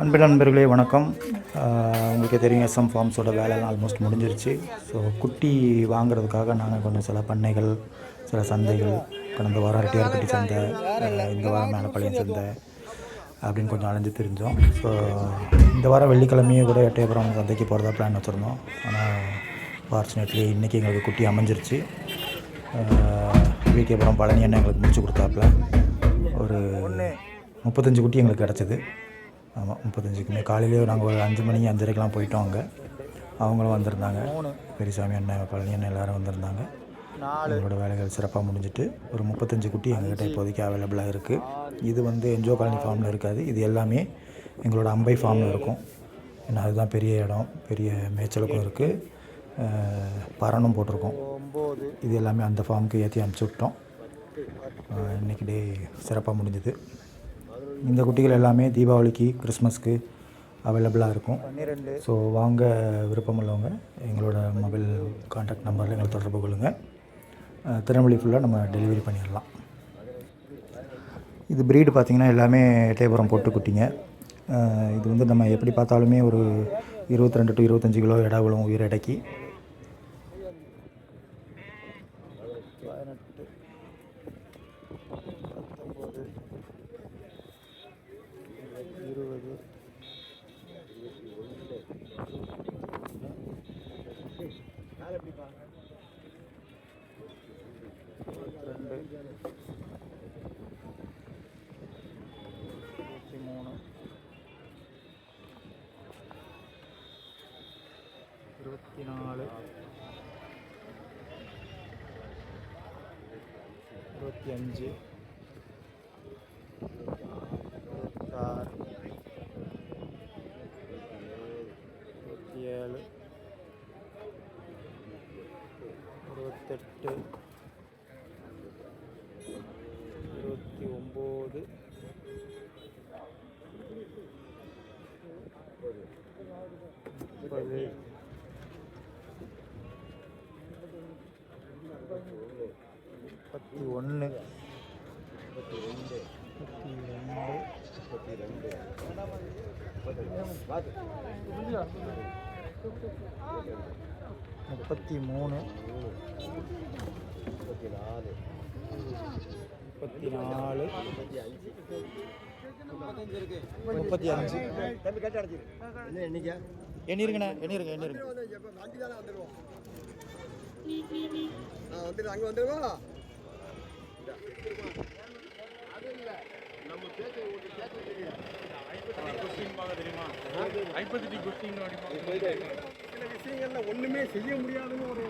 அன்பு நண்பர்களே வணக்கம். உங்களுக்கு தெரியும் எஸ்எம் ஃபார்ம்ஸோட வேலைலாம் ஆல்மோஸ்ட் முடிஞ்சிருச்சு. ஸோ குட்டி வாங்குறதுக்காக நாங்கள் கொஞ்சம் சில பண்ணைகள் சில சந்தைகள் கடந்த வாரம் ரெட்டியார்பட்டி சந்தை இந்த வாரம் மேலப்பாளையம் சந்தை அப்படின்னு கொஞ்சம் அலைஞ்சு தெரிஞ்சோம். ஸோ இந்த வாரம் வெள்ளிக்கிழமையே கூட எட்டயபுரம் சந்தைக்கு போகிறதா பிளான் வச்சுருந்தோம். ஆனால் ஃபார்ச்சுனேட்லி இன்றைக்கி எங்களுக்கு குட்டி அமைஞ்சிருச்சு. விகேபுரம் பழனி அண்ணன் எங்களுக்கு முடிச்சு கொடுத்தாப்புல. ஒரு முப்பத்தஞ்சு குட்டி எங்களுக்கு கிடச்சிது. ஆமாம் முப்பத்தஞ்சுக்குமே காலையிலேயே நாங்கள் ஒரு அஞ்சு மணி அஞ்சரைக்கெலாம் போயிட்டோம் அங்கே. அவங்களும் வந்திருந்தாங்க. பெரியசாமி அண்ணன் பழனி அண்ணன் எல்லோரும் வந்திருந்தாங்க. எங்களோட வேலைகள் சிறப்பாக முடிஞ்சிட்டு ஒரு முப்பத்தஞ்சு குட்டி எங்ககிட்ட இப்போதைக்கு அவைலபிளாக இருக்குது இது வந்து என்ஜோ காலனி ஃபார்மில் இருக்காது. இது எல்லாமே எங்களோட அம்பை ஃபார்மில் இருக்கும். ஏன்னா அதுதான் பெரிய இடம். பெரிய மேய்ச்சலுக்கும் இருக்குது பரணும் போட்டிருக்கோம். இது எல்லாமே அந்த ஃபார்முக்கு ஏற்றி அனுப்பிச்சி விட்டோம். ஆஹ் இன்னைக்கு டே சிறப்பாக முடிஞ்சுது. இந்த குட்டிகள் எல்லாமே தீபாவளிக்கு கிறிஸ்மஸ்க்கு அவைலபிளாக இருக்கும். ஸோ வாங்க விருப்பமுள்ளவங்க எங்களோட மொபைல் காண்டாக்ட் நம்பரில் எங்களை தொடர்பு கொள்ளுங்கள் திருநெல்வேலி ஃபுல்லாக நம்ம டெலிவரி பண்ணிடலாம். இது ப்ரீடு பார்த்திங்கன்னா எல்லாமே எட்டயபுரம் போட்டு குட்டிங்க. இது வந்து நம்ம எப்படி பார்த்தாலுமே ஒரு இருபத்தி ரெண்டு டு இருபத்தஞ்சி கிலோ எடா விழும் உயிர் எடைக்கு. பதினெட்டு ரெண்டு இருபத்தி மூணு இருபத்தி நாலு இருபத்தி அஞ்சு இருபத்தாறு இருபத்தி ஏழு இருபத்தெட்டு இருபத்தி போகுது முப்பது முப்பத்தி ஒன்று முப்பத்தி ரெண்டு முப்பத்தி ரெண்டு முப்பத்தி மூணு. முப்பத்தி நாலு முப்பத்தி நாலு. முப்பத்தி அஞ்சு. எண்ணிருங்கண்ணா எண்ணிருங்க எண்ணிருங்க. அங்கே வந்துடுவா சில விஷயங்கள்ல ஒண்ணுமே செய்ய முடியாதுன்னு ஒரு